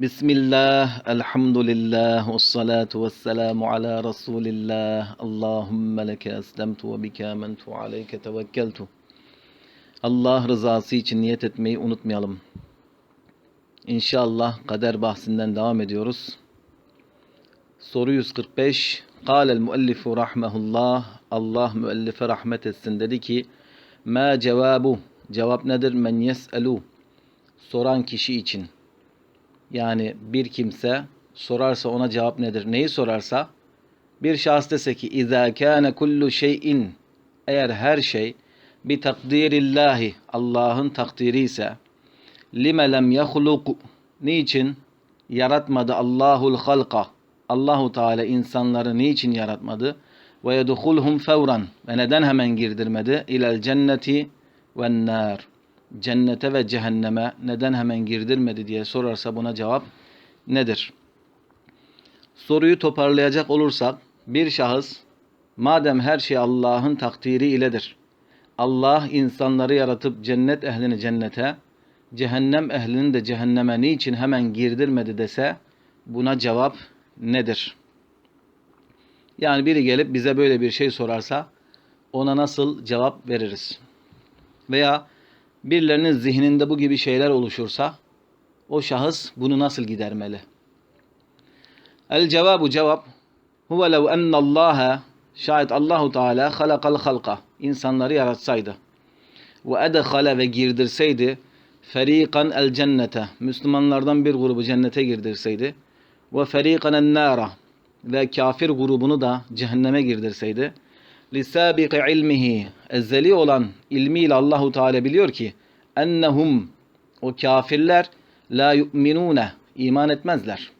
Bismillah, elhamdülillah, ve salatu ve selamu ala Resulillah. Allahümme leke eslemtu ve bike amentu aleyke tevekkeltu. Allah rızası için niyet etmeyi unutmayalım. İnşallah kader bahsinden devam ediyoruz. Soru 145. Kâlel müellifu rahmehullah. Allah müellife rahmet etsin dedi ki Ma cevabu. Cevap nedir? Men yes'elu. Soran kişi için. Yani bir kimse sorarsa ona cevap nedir? Neyi sorarsa? Bir şahıs dese ki İzâ kâne kullu şeyin. Eğer her şey bir takdirillahi Allah'ın takdiri ise lime lem yahluk niçin? Yaratmadı Allahul halqa Allahu Teala insanları niçin yaratmadı? Ve yedhulhum fevran. Ve neden hemen girdirmedi? İlel cenneti ve nar cennete ve cehenneme neden hemen girdirmedi diye sorarsa buna cevap nedir? Soruyu toparlayacak olursak bir şahıs madem her şey Allah'ın takdiri iledir. Allah insanları yaratıp cennet ehlini cennete, cehennem ehlini de cehenneme niçin hemen girdirmedi dese buna cevap nedir? Yani biri gelip bize böyle bir şey sorarsa ona nasıl cevap veririz? Veya birilerinin zihninde bu gibi şeyler oluşursa o şahıs bunu nasıl gidermeli? El cevabu cevap huve lev ennallaha şayet Allahu Teala halakal halka insanları yaratsaydı ve edhale ve girdirseydi ferikan el cennete Müslümanlardan bir grubu cennete girdirseydi ve ferikan en nara ve kafir grubunu da cehenneme girdirseydi lisabiki ilmihi ezeli olan ilmiyle Allahu Teala biliyor ki ennehum o kafirler la yu'minune iman etmezler.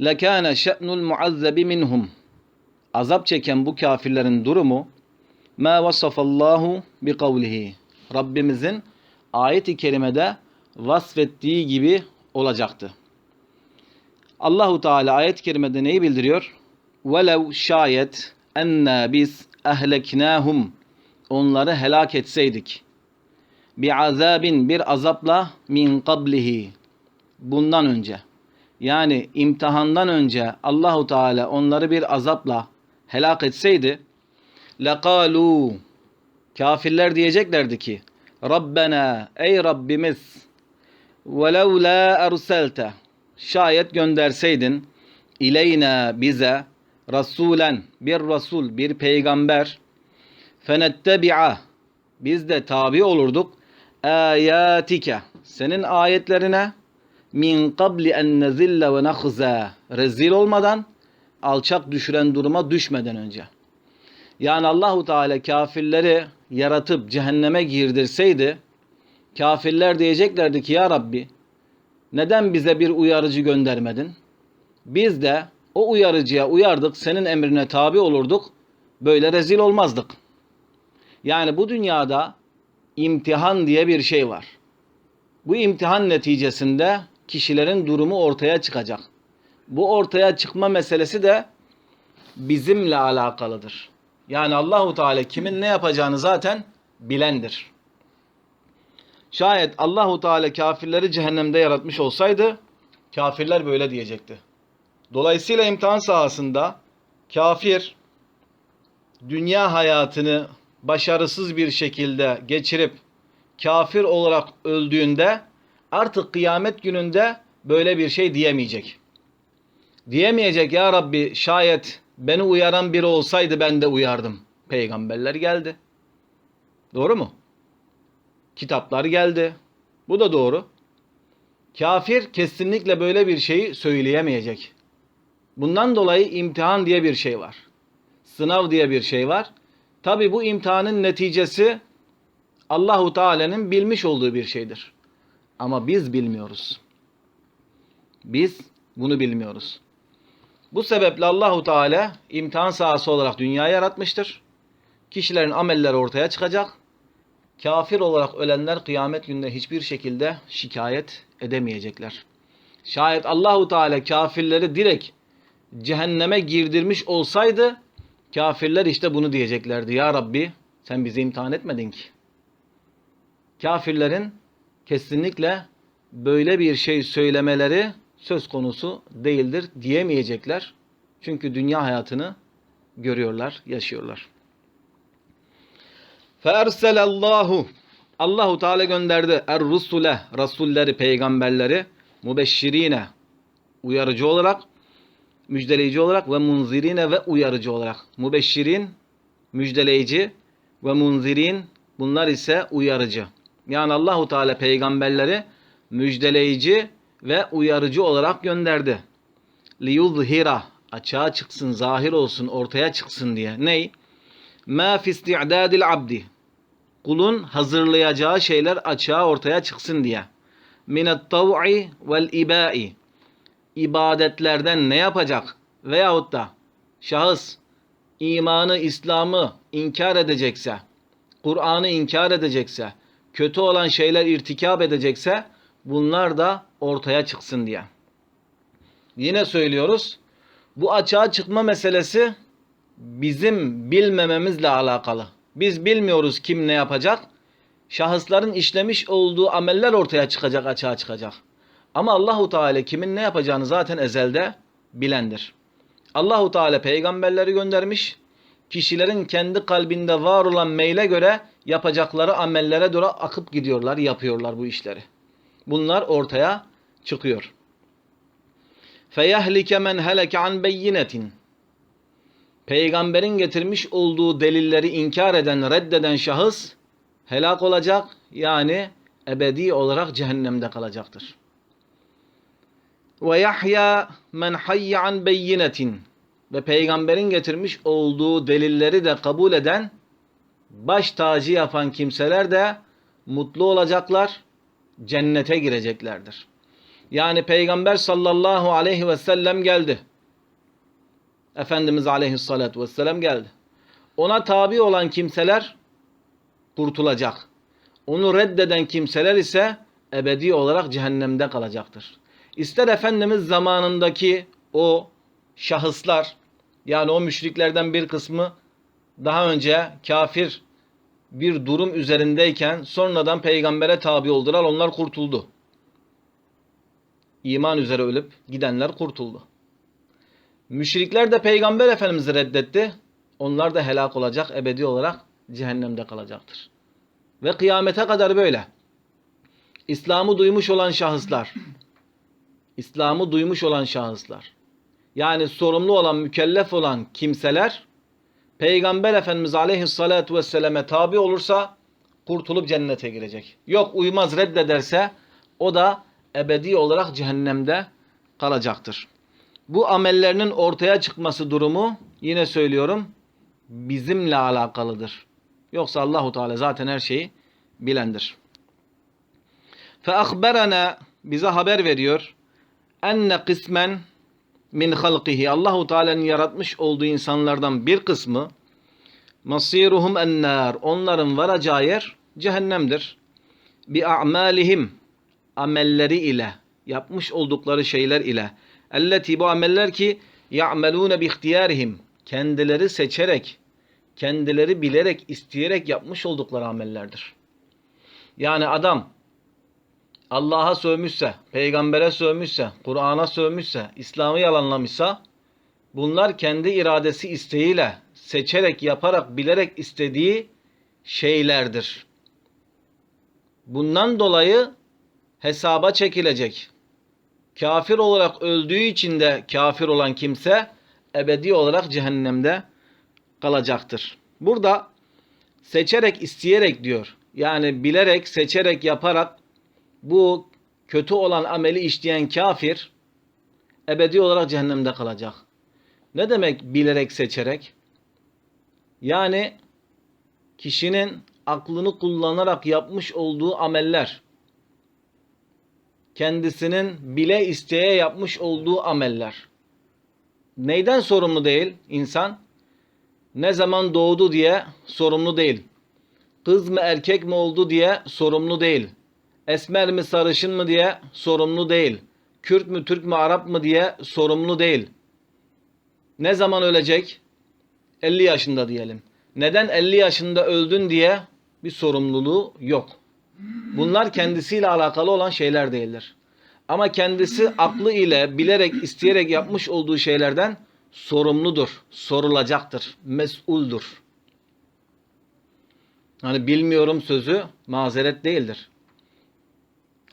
Lekâne şe'nul muazzebi minhum azap çeken bu kafirlerin durumu ma vasafallahu bi kavlihi Rabbimizin ayet-i kerimede vasfettiği gibi olacaktı. Allahu Teala ayet-i kerimede neyi bildiriyor? Velev şayet enna biz ehleknahum onları helak etseydik. Bi azabin bir azapla min qablihi. Bundan önce. Yani imtihandan önce Allahu Teala onları bir azapla helak etseydi lekalu kafirler diyeceklerdi ki Rabbena ey Rabbimiz velev la erselte şayet gönderseydin ileyna bize rasulen bir rasul bir peygamber fenettebi'a biz de tabi olurduk ayatike senin ayetlerine min qabli en nezille ve nahza rezil olmadan alçak düşüren duruma düşmeden önce. Yani Allahu Teala kafirleri yaratıp cehenneme girdirseydi kafirler diyeceklerdi ki ya Rabbi neden bize bir uyarıcı göndermedin? Biz de o uyarıcıya uyardık, senin emrine tabi olurduk, böyle rezil olmazdık. Yani bu dünyada imtihan diye bir şey var. Bu imtihan neticesinde kişilerin durumu ortaya çıkacak. Bu ortaya çıkma meselesi de bizimle alakalıdır. Yani Allahu Teala kimin ne yapacağını zaten bilendir. Şayet Allahu Teala kafirleri cehennemde yaratmış olsaydı kafirler böyle diyecekti. Dolayısıyla imtihan sahasında kafir dünya hayatını başarısız bir şekilde geçirip kafir olarak öldüğünde artık kıyamet gününde böyle bir şey diyemeyecek. Diyemeyecek ya Rabbi şayet beni uyaran biri olsaydı ben de uyardım. Peygamberler geldi. Doğru mu? Kitaplar geldi. Bu da doğru. Kafir kesinlikle böyle bir şeyi söyleyemeyecek. Bundan dolayı imtihan diye bir şey var. Sınav diye bir şey var. Tabi bu imtihanın neticesi Allahu Teala'nın bilmiş olduğu bir şeydir. Ama biz bilmiyoruz. Biz bunu bilmiyoruz. Bu sebeple Allahu Teala imtihan sahası olarak dünyayı yaratmıştır. Kişilerin amelleri ortaya çıkacak. Kafir olarak ölenler kıyamet gününde hiçbir şekilde şikayet edemeyecekler. Şayet Allahu Teala kafirleri direkt cehenneme girdirmiş olsaydı kafirler işte bunu diyeceklerdi. Ya Rabbi sen bizi imtihan etmedin ki. Kafirlerin kesinlikle böyle bir şey söylemeleri söz konusu değildir diyemeyecekler. Çünkü dünya hayatını görüyorlar, yaşıyorlar. Ferselallahu Allahu Teala gönderdi er rusule rasulleri peygamberleri mubeşşirine uyarıcı olarak müjdeleyici olarak ve munzirine ve uyarıcı olarak. Mubeşşirin müjdeleyici ve munzirin bunlar ise uyarıcı. Yani Allahu Teala peygamberleri müjdeleyici ve uyarıcı olarak gönderdi. Liyuzhira açığa çıksın, zahir olsun, ortaya çıksın diye. Ney? Ma fi isti'dadil abdi. Kulun hazırlayacağı şeyler açığa ortaya çıksın diye. Minet tav'i vel ibai. İbadetlerden ne yapacak? Veyahut da şahıs imanı, İslam'ı inkar edecekse, Kur'an'ı inkar edecekse, kötü olan şeyler irtikap edecekse bunlar da ortaya çıksın diye. Yine söylüyoruz. Bu açığa çıkma meselesi bizim bilmememizle alakalı. Biz bilmiyoruz kim ne yapacak. Şahısların işlemiş olduğu ameller ortaya çıkacak, açığa çıkacak. Ama Allahu Teala kimin ne yapacağını zaten ezelde bilendir. Allahu Teala peygamberleri göndermiş. Kişilerin kendi kalbinde var olan meyle göre yapacakları amellere doğru akıp gidiyorlar, yapıyorlar bu işleri. Bunlar ortaya çıkıyor. Feyahlike men heleke an beyinetin. Peygamberin getirmiş olduğu delilleri inkar eden, reddeden şahıs helak olacak yani ebedi olarak cehennemde kalacaktır. Ve yahya men hayye an beyinetin. Ve peygamberin getirmiş olduğu delilleri de kabul eden, baş tacı yapan kimseler de mutlu olacaklar, cennete gireceklerdir. Yani peygamber sallallahu aleyhi ve sellem geldi. Efendimiz aleyhissalatu vesselam geldi. Ona tabi olan kimseler kurtulacak. Onu reddeden kimseler ise ebedi olarak cehennemde kalacaktır. İster Efendimiz zamanındaki o şahıslar yani o müşriklerden bir kısmı daha önce kafir bir durum üzerindeyken sonradan peygambere tabi oldular. Onlar kurtuldu. İman üzere ölüp gidenler kurtuldu. Müşrikler de peygamber efendimizi reddetti. Onlar da helak olacak, ebedi olarak cehennemde kalacaktır. Ve kıyamete kadar böyle. İslam'ı duymuş olan şahıslar, İslam'ı duymuş olan şahıslar, yani sorumlu olan, mükellef olan kimseler, Peygamber Efendimiz Aleyhisselatü Vesselam'e tabi olursa kurtulup cennete girecek. Yok uymaz reddederse o da ebedi olarak cehennemde kalacaktır. Bu amellerinin ortaya çıkması durumu yine söylüyorum bizimle alakalıdır. Yoksa Allahu Teala zaten her şeyi bilendir. Fe ahberana bize haber veriyor. Enne kısmen min halqihi Allahu Teala'nın yaratmış olduğu insanlardan bir kısmı masiruhum ennar onların varacağı yer cehennemdir. Bi a'malihim amelleri ile yapmış oldukları şeyler ile elleti bu ameller ki ya'melune bi ihtiyarihim kendileri seçerek kendileri bilerek isteyerek yapmış oldukları amellerdir. Yani adam Allah'a sövmüşse, peygambere sövmüşse, Kur'an'a sövmüşse, İslam'ı yalanlamışsa bunlar kendi iradesi isteğiyle seçerek, yaparak, bilerek istediği şeylerdir. Bundan dolayı hesaba çekilecek. Kafir olarak öldüğü için de kafir olan kimse ebedi olarak cehennemde kalacaktır. Burada seçerek, isteyerek diyor. Yani bilerek, seçerek, yaparak bu kötü olan ameli işleyen kafir ebedi olarak cehennemde kalacak. Ne demek bilerek, seçerek? Yani kişinin aklını kullanarak yapmış olduğu ameller, kendisinin bile isteye yapmış olduğu ameller. Neyden sorumlu değil insan? Ne zaman doğdu diye sorumlu değil. Kız mı erkek mi oldu diye sorumlu değil. Esmer mi sarışın mı diye sorumlu değil. Kürt mü Türk mü Arap mı diye sorumlu değil. Ne zaman ölecek? 50 yaşında diyelim. Neden 50 yaşında öldün diye bir sorumluluğu yok. Bunlar kendisiyle alakalı olan şeyler değildir. Ama kendisi aklı ile bilerek, isteyerek yapmış olduğu şeylerden sorumludur, sorulacaktır, mesuldur. Hani bilmiyorum sözü mazeret değildir.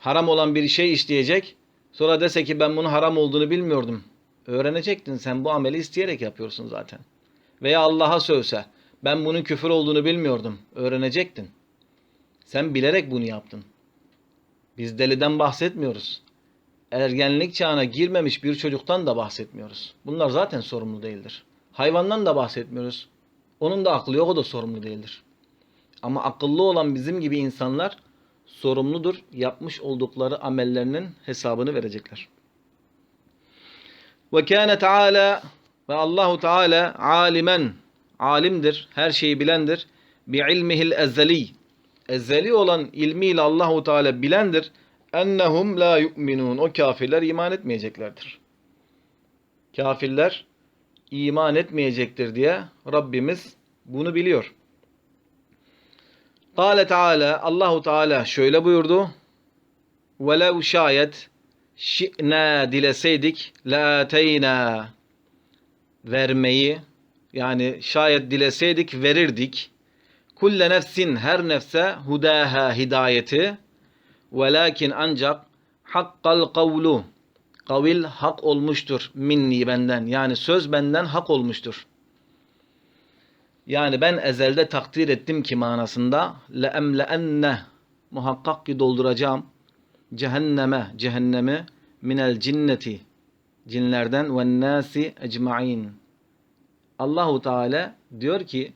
Haram olan bir şey işleyecek, sonra dese ki ben bunu haram olduğunu bilmiyordum. Öğrenecektin sen bu ameli isteyerek yapıyorsun zaten. Veya Allah'a sövse ben bunun küfür olduğunu bilmiyordum. Öğrenecektin. Sen bilerek bunu yaptın. Biz deliden bahsetmiyoruz. Ergenlik çağına girmemiş bir çocuktan da bahsetmiyoruz. Bunlar zaten sorumlu değildir. Hayvandan da bahsetmiyoruz. Onun da aklı yok o da sorumlu değildir. Ama akıllı olan bizim gibi insanlar sorumludur. Yapmış oldukları amellerinin hesabını verecekler. Ve kâne Teala ve Allahu Teala alimen alimdir, her şeyi bilendir. Bi ilmihil ezeli. Ezeli olan ilmiyle Allahu Teala bilendir. Ennehum la yu'minun. O kafirler iman etmeyeceklerdir. Kafirler iman etmeyecektir diye Rabbimiz bunu biliyor. Kale Teala Allahu Teala şöyle buyurdu. Velev şayet şi'na dileseydik la vermeyi yani şayet dileseydik verirdik. Kulle nefsin her nefse hudaha hidayeti velakin ancak hakkal kavlu kavil hak olmuştur minni benden yani söz benden hak olmuştur. Yani ben ezelde takdir ettim ki manasında leemleenne muhakkak ki dolduracağım cehenneme cehennemi minel cinneti cinlerden ve nasi ecmain. Allahu Teala diyor ki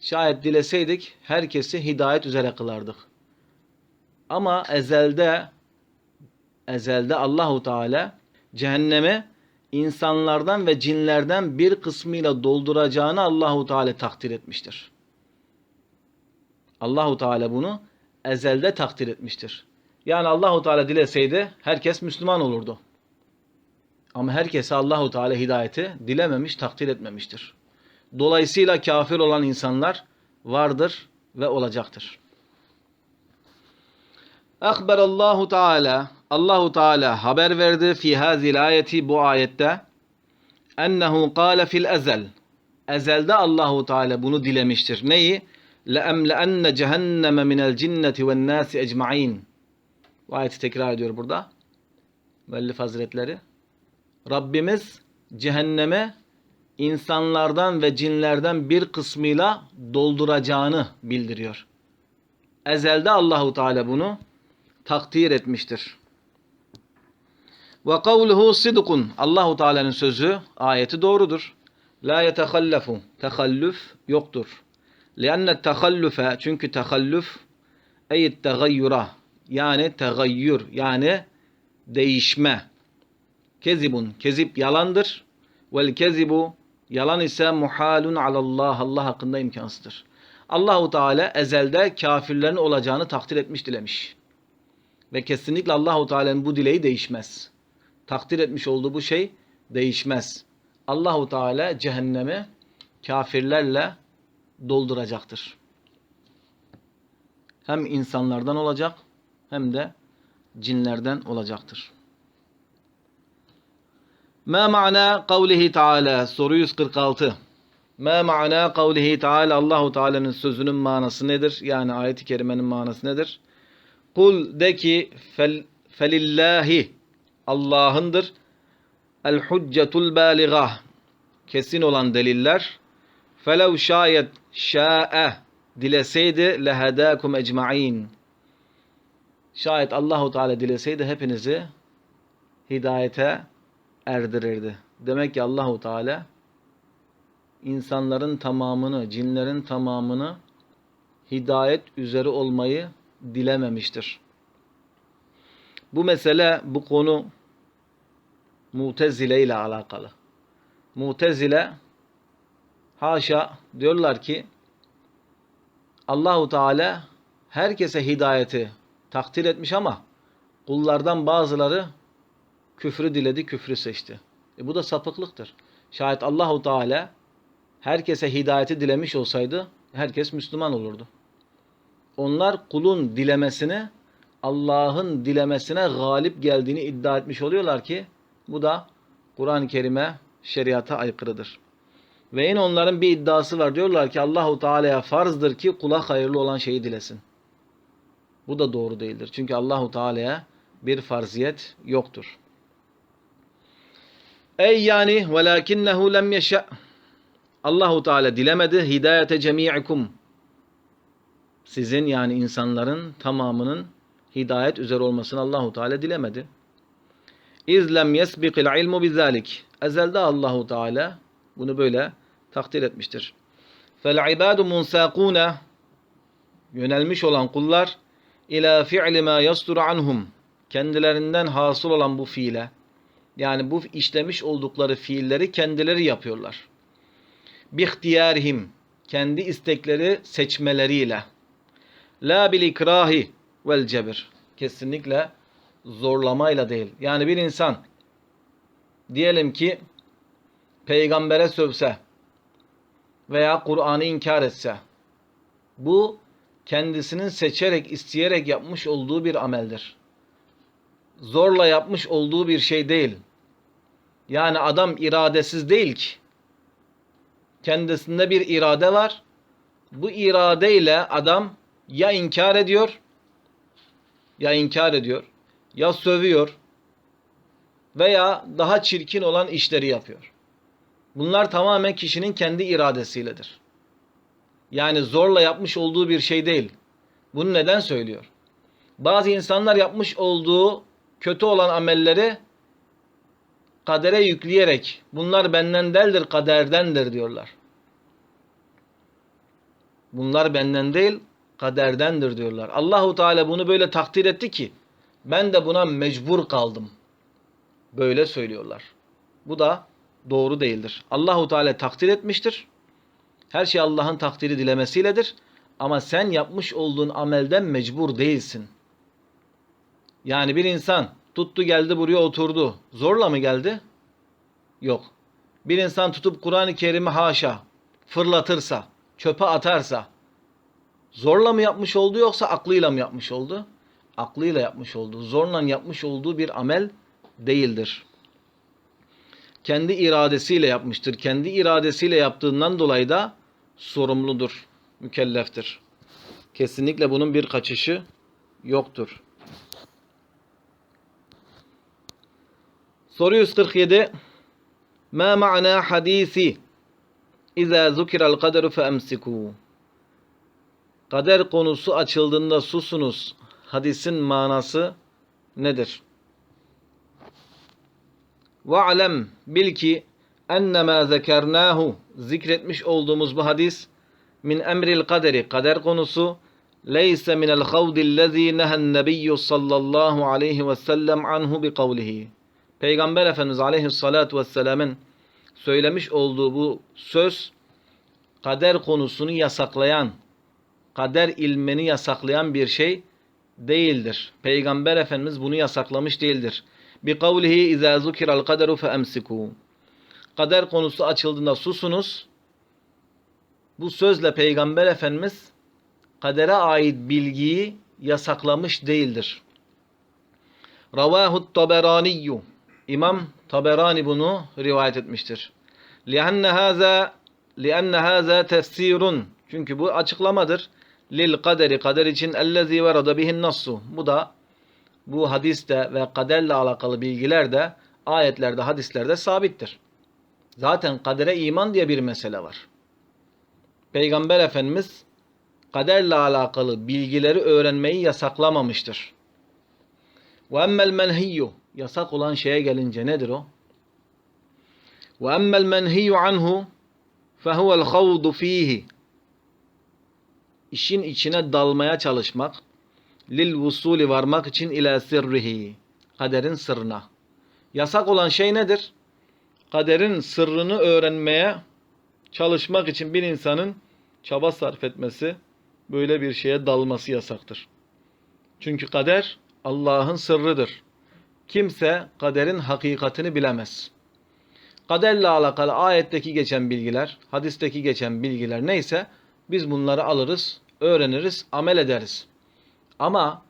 şayet dileseydik herkesi hidayet üzere kılardık. Ama ezelde ezelde Allahu Teala cehennemi insanlardan ve cinlerden bir kısmıyla dolduracağını Allahu Teala takdir etmiştir. Allahu Teala bunu ezelde takdir etmiştir. Yani Allahu Teala dileseydi herkes Müslüman olurdu. Ama herkese Allahu Teala hidayeti dilememiş, takdir etmemiştir. Dolayısıyla kafir olan insanlar vardır ve olacaktır. Allahu Teala Allahu Teala haber verdi fi hazil ayeti bu ayette ennehu kâle fil ezel ezelde Allahu Teala bunu dilemiştir. Neyi? Le emle enne cehenneme minel cinneti ven nasi ecmaîn. Bu ayeti tekrar ediyor burada. Müellif Hazretleri. Rabbimiz cehenneme insanlardan ve cinlerden bir kısmıyla dolduracağını bildiriyor. Ezelde Allahu Teala bunu takdir etmiştir. Ve kavluhu sidkun. Allahu Teala'nın sözü, ayeti doğrudur. La yetehallafu. Tehallüf yoktur. Lianne tehallüfe çünkü tehallüf eyt tegayyura yani tegayyür yani değişme. Kezibun kezip yalandır. Vel kezibu yalan ise muhalun alallah Allah hakkında imkansızdır. Allahu Teala ezelde kafirlerin olacağını takdir etmiş dilemiş. Ve kesinlikle Allahu Teala'nın bu dileği değişmez. Takdir etmiş olduğu bu şey değişmez. Allahu Teala cehennemi kafirlerle dolduracaktır. Hem insanlardan olacak hem de cinlerden olacaktır. Ma ma'na kavlihi Teala soru 146. Ma ma'na kavlihi Teala Allahu Teala'nın sözünün manası nedir? Yani ayet-i kerimenin manası nedir? Kul de ki fel, felillahi Allah'ındır. El hüccetul baligah kesin olan deliller. Felev şayet şa'e dileseydi lehedâkum ecma'in. Şayet Allahu Teala dileseydi hepinizi hidayete erdirirdi. Demek ki Allahu Teala insanların tamamını, cinlerin tamamını hidayet üzere olmayı dilememiştir. Bu mesele, bu konu Mutezile ile alakalı. Mutezile haşa diyorlar ki Allahu Teala herkese hidayeti takdir etmiş ama kullardan bazıları küfrü diledi, küfrü seçti. E bu da sapıklıktır. Şayet Allahu Teala herkese hidayeti dilemiş olsaydı herkes Müslüman olurdu. onlar kulun dilemesine Allah'ın dilemesine galip geldiğini iddia etmiş oluyorlar ki bu da Kur'an-ı Kerim'e şeriata aykırıdır. Ve yine onların bir iddiası var. Diyorlar ki Allahu Teala'ya farzdır ki kula hayırlı olan şeyi dilesin. Bu da doğru değildir. Çünkü Allahu Teala'ya bir farziyet yoktur. Ey yani velakinnehu lem yeşe Allahu Teala dilemedi hidayete cemi'ikum. Sizin yani insanların tamamının hidayet üzere olmasını Allahu Teala dilemedi. İz lem yesbiqil ilmu bizalik. Ezelde Allahu Teala bunu böyle takdir etmiştir. Fel ibadu munsaquna yönelmiş olan kullar ila fi'li ma yasdur anhum kendilerinden hasıl olan bu fiile yani bu işlemiş oldukları fiilleri kendileri yapıyorlar. Bihtiyarihim kendi istekleri seçmeleriyle la bil ikrahi vel cebir kesinlikle zorlamayla değil. Yani bir insan diyelim ki peygambere sövse veya Kur'an'ı inkar etse bu kendisinin seçerek, isteyerek yapmış olduğu bir ameldir. Zorla yapmış olduğu bir şey değil. Yani adam iradesiz değil ki. Kendisinde bir irade var. Bu iradeyle adam ya inkar ediyor, ya inkar ediyor, ya sövüyor veya daha çirkin olan işleri yapıyor. Bunlar tamamen kişinin kendi iradesiyledir. Yani zorla yapmış olduğu bir şey değil. Bunu neden söylüyor? Bazı insanlar yapmış olduğu kötü olan amelleri kadere yükleyerek bunlar benden değildir kaderdendir diyorlar. Bunlar benden değil kaderdendir diyorlar. Allahu Teala bunu böyle takdir etti ki ben de buna mecbur kaldım. Böyle söylüyorlar. Bu da doğru değildir. Allahu Teala takdir etmiştir. Her şey Allah'ın takdiri dilemesiyledir. Ama sen yapmış olduğun amelden mecbur değilsin. Yani bir insan tuttu geldi buraya oturdu. Zorla mı geldi? Yok. Bir insan tutup Kur'an-ı Kerim'i haşa fırlatırsa, çöpe atarsa zorla mı yapmış oldu yoksa aklıyla mı yapmış oldu? Aklıyla yapmış oldu. Zorla yapmış olduğu bir amel değildir. Kendi iradesiyle yapmıştır. Kendi iradesiyle yaptığından dolayı da sorumludur, mükelleftir. Kesinlikle bunun bir kaçışı yoktur. Soru 147 Ma ma'na hadisi İza zukiral kaderu fe emsiku Kader konusu açıldığında susunuz. Hadisin manası nedir? Ve alem bil ki ennemâ zekernahu zikretmiş olduğumuz bu hadis min emril kaderi kader konusu leyse minel havdillezî nehen nebiyyü sallallahu aleyhi ve sellem anhu bi kavlihi. Peygamber Efendimiz aleyhissalatu vesselamın söylemiş olduğu bu söz kader konusunu yasaklayan, kader ilmini yasaklayan bir şey değildir. Peygamber Efendimiz bunu yasaklamış değildir. Bi kavlihi izâ zukiral kaderu fe emsikû. Kader konusu açıldığında susunuz. Bu sözle Peygamber Efendimiz kadere ait bilgiyi yasaklamış değildir. Ravahu Taberaniyu. İmam Taberani bunu rivayet etmiştir. لِأَنَّ هَذَا لِأَنَّ هَذَا tefsirun. Çünkü bu açıklamadır. Lil kaderi kader için ellezî verada bihin nassu. Bu da bu hadiste ve kaderle alakalı bilgiler de ayetlerde, hadislerde sabittir. Zaten kadere iman diye bir mesele var. Peygamber Efendimiz kaderle alakalı bilgileri öğrenmeyi yasaklamamıştır. Ve emmel yasak olan şeye gelince nedir o? Ve emmel menhiyyu anhu fehuvel havdu işin içine dalmaya çalışmak lil vusuli varmak için ila sirrihi kaderin sırrına. Yasak olan şey nedir? Kaderin sırrını öğrenmeye çalışmak için bir insanın çaba sarf etmesi, böyle bir şeye dalması yasaktır. Çünkü kader Allah'ın sırrıdır. Kimse kaderin hakikatini bilemez. Kaderle alakalı ayetteki geçen bilgiler, hadisteki geçen bilgiler neyse biz bunları alırız, öğreniriz, amel ederiz. Ama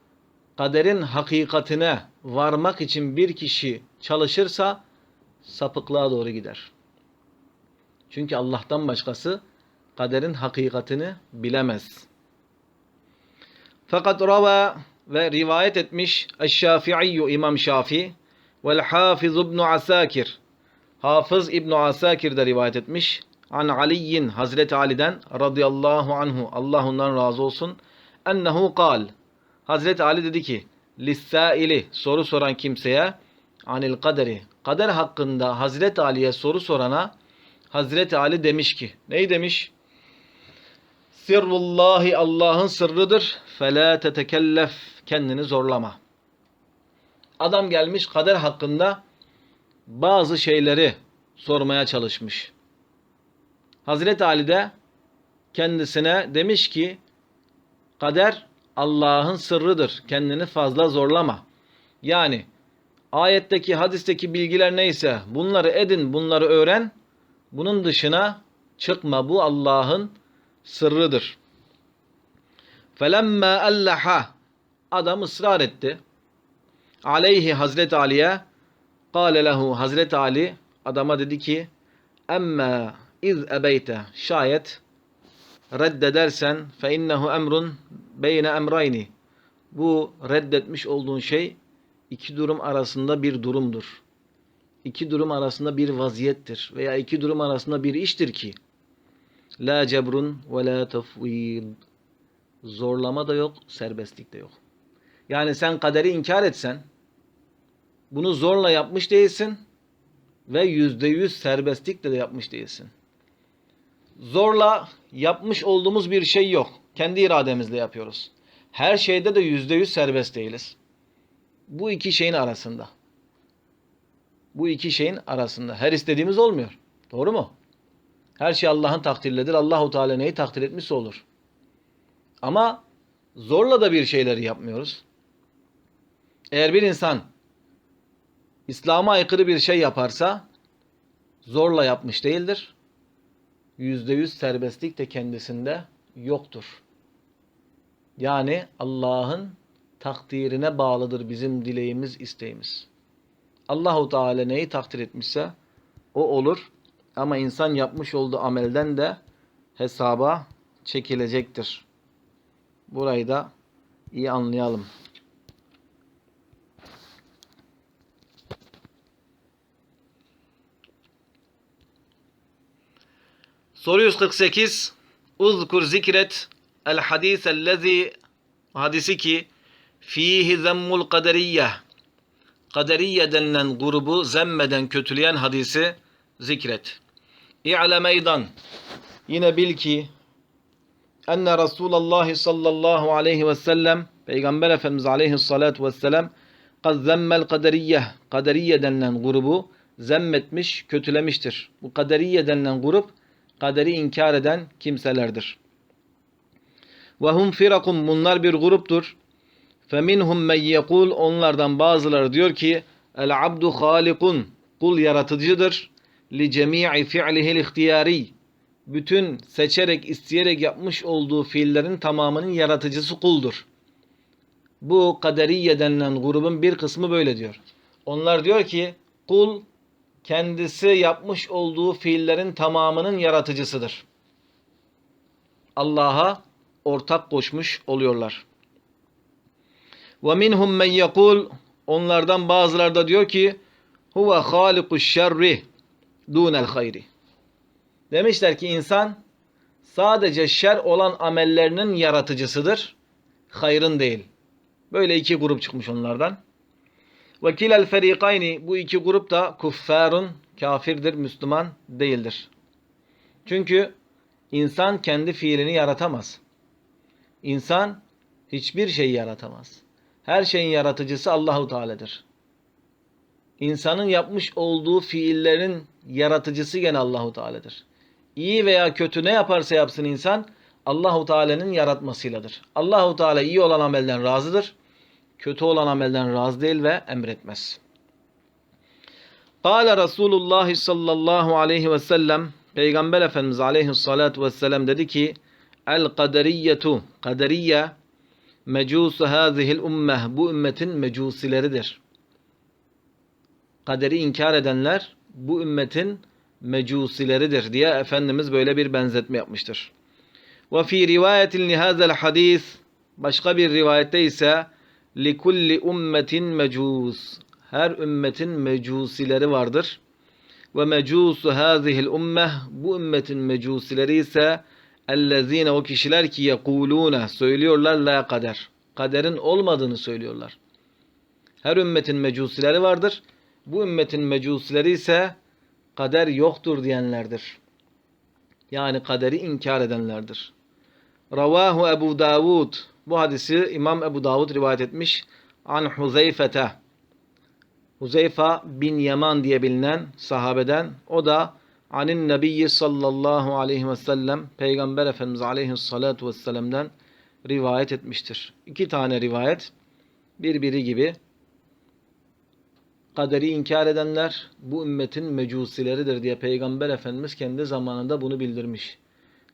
kaderin hakikatine varmak için bir kişi çalışırsa sapıklığa doğru gider. Çünkü Allah'tan başkası kaderin hakikatini bilemez. Fakat rava ve rivayet etmiş Eşşafi'i İmam Şafi vel Hafiz İbn Asakir Hafız İbn Asakir de rivayet etmiş. An Ali'in Hazreti Ali'den radıyallahu anhu Allah ondan razı olsun. Ennehu kal. Hazreti Ali dedi ki lissaili soru soran kimseye anil kaderi kader hakkında Hazreti Ali'ye soru sorana Hazreti Ali demiş ki neyi demiş? Sirrullahi Allah'ın sırrıdır. Fela tetekellef kendini zorlama. Adam gelmiş kader hakkında bazı şeyleri sormaya çalışmış. Hazreti Ali de kendisine demiş ki kader Allah'ın sırrıdır. Kendini fazla zorlama. Yani ayetteki, hadisteki bilgiler neyse bunları edin, bunları öğren. Bunun dışına çıkma. Bu Allah'ın sırrıdır. Felemme allaha adam ısrar etti. Aleyhi Hazreti Ali'ye Kale lehu Hazreti Ali adama dedi ki emme iz ebeyte şayet reddedersen fe innehu emrun beyne emrayni bu reddetmiş olduğun şey iki durum arasında bir durumdur. İki durum arasında bir vaziyettir veya iki durum arasında bir iştir ki la cebrun ve la tefvid zorlama da yok, serbestlik de yok. Yani sen kaderi inkar etsen bunu zorla yapmış değilsin ve yüzde yüz serbestlikle de yapmış değilsin. Zorla yapmış olduğumuz bir şey yok. Kendi irademizle yapıyoruz. Her şeyde de yüzde yüz serbest değiliz. Bu iki şeyin arasında. Bu iki şeyin arasında. Her istediğimiz olmuyor. Doğru mu? Her şey Allah'ın takdirledir. Allahu Teala neyi takdir etmişse olur. Ama zorla da bir şeyleri yapmıyoruz. Eğer bir insan İslam'a aykırı bir şey yaparsa zorla yapmış değildir. Yüzde yüz serbestlik de kendisinde yoktur. Yani Allah'ın takdirine bağlıdır bizim dileğimiz, isteğimiz. Allahu Teala neyi takdir etmişse o olur. Ama insan yapmış olduğu amelden de hesaba çekilecektir. Burayı da iyi anlayalım. Soru 148. Uzkur zikret el hadis ellezi hadisi ki fihi zemmul kaderiyye kaderiye denilen grubu zemmeden kötüleyen hadisi zikret. İ'le meydan yine bil ki enne Resulullah sallallahu aleyhi ve sellem Peygamber Efendimiz aleyhissalatu vesselam kad zemmel kaderiyye kaderiye denilen grubu zemmetmiş, kötülemiştir. Bu kaderiye denilen grup kaderi inkar eden kimselerdir. Ve hum firakum bunlar bir gruptur. Feminhum men yekul onlardan bazıları diyor ki el abdu halikun kul yaratıcıdır li cemi'i fi'lihil ihtiyari bütün seçerek isteyerek yapmış olduğu fiillerin tamamının yaratıcısı kuldur. Bu kaderiye denilen grubun bir kısmı böyle diyor. Onlar diyor ki kul kendisi yapmış olduğu fiillerin tamamının yaratıcısıdır. Allah'a ortak koşmuş oluyorlar. Minhum men yekul onlardan bazıları da diyor ki huve halikuş şerri dunel hayri. Demişler ki insan sadece şer olan amellerinin yaratıcısıdır. Hayrın değil. Böyle iki grup çıkmış onlardan. Ve kilel ferikayni bu iki grup da kuffarun kafirdir, Müslüman değildir. Çünkü insan kendi fiilini yaratamaz. İnsan hiçbir şeyi yaratamaz. Her şeyin yaratıcısı Allahu Teala'dır. İnsanın yapmış olduğu fiillerin yaratıcısı gene Allahu Teala'dır. İyi veya kötü ne yaparsa yapsın insan Allahu Teala'nın yaratmasıyladır. Allahu Teala iyi olan amelden razıdır. Kötü olan amelden razı değil ve emretmez. Kale Resulullah sallallahu aleyhi ve sellem Peygamber Efendimiz aleyhissalatu vesselam dedi ki El kaderiyetu. Kaderiye mecusu hazihil ummeh. Bu ümmetin mecusileridir. Kaderi inkar edenler bu ümmetin mecusileridir diye Efendimiz böyle bir benzetme yapmıştır. Ve fi rivayetin lihazel hadis başka bir rivayette ise likulli ummetin mecus. Her ümmetin mecusileri vardır. Ve mecusu hazihil ummeh bu ümmetin mecusileri ise ellezine o kişiler ki yekulune söylüyorlar la kader. Kaderin olmadığını söylüyorlar. Her ümmetin mecusileri vardır. Bu ümmetin mecusileri ise kader yoktur diyenlerdir. Yani kaderi inkar edenlerdir. Ravahu Ebu Davud. Bu hadisi İmam Ebu Davud rivayet etmiş. An Huzeyfete. Huzeyfa bin Yaman diye bilinen sahabeden. O da anin nebiyyi sallallahu aleyhi ve sellem Peygamber Efendimiz aleyhissalatu vesselam'dan rivayet etmiştir. İki tane rivayet birbiri gibi kaderi inkar edenler bu ümmetin mecusileridir diye Peygamber Efendimiz kendi zamanında bunu bildirmiş.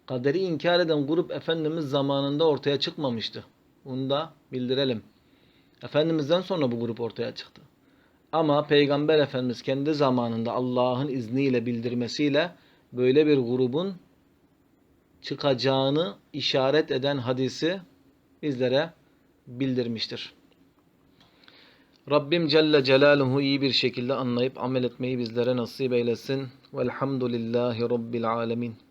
Kaderi inkar eden grup Efendimiz zamanında ortaya çıkmamıştı. Bunu da bildirelim. Efendimiz'den sonra bu grup ortaya çıktı. Ama Peygamber Efendimiz kendi zamanında Allah'ın izniyle bildirmesiyle böyle bir grubun çıkacağını işaret eden hadisi bizlere bildirmiştir. Rabbim Celle Celaluhu iyi bir şekilde anlayıp amel etmeyi bizlere nasip eylesin. Velhamdülillahi Rabbil Alemin.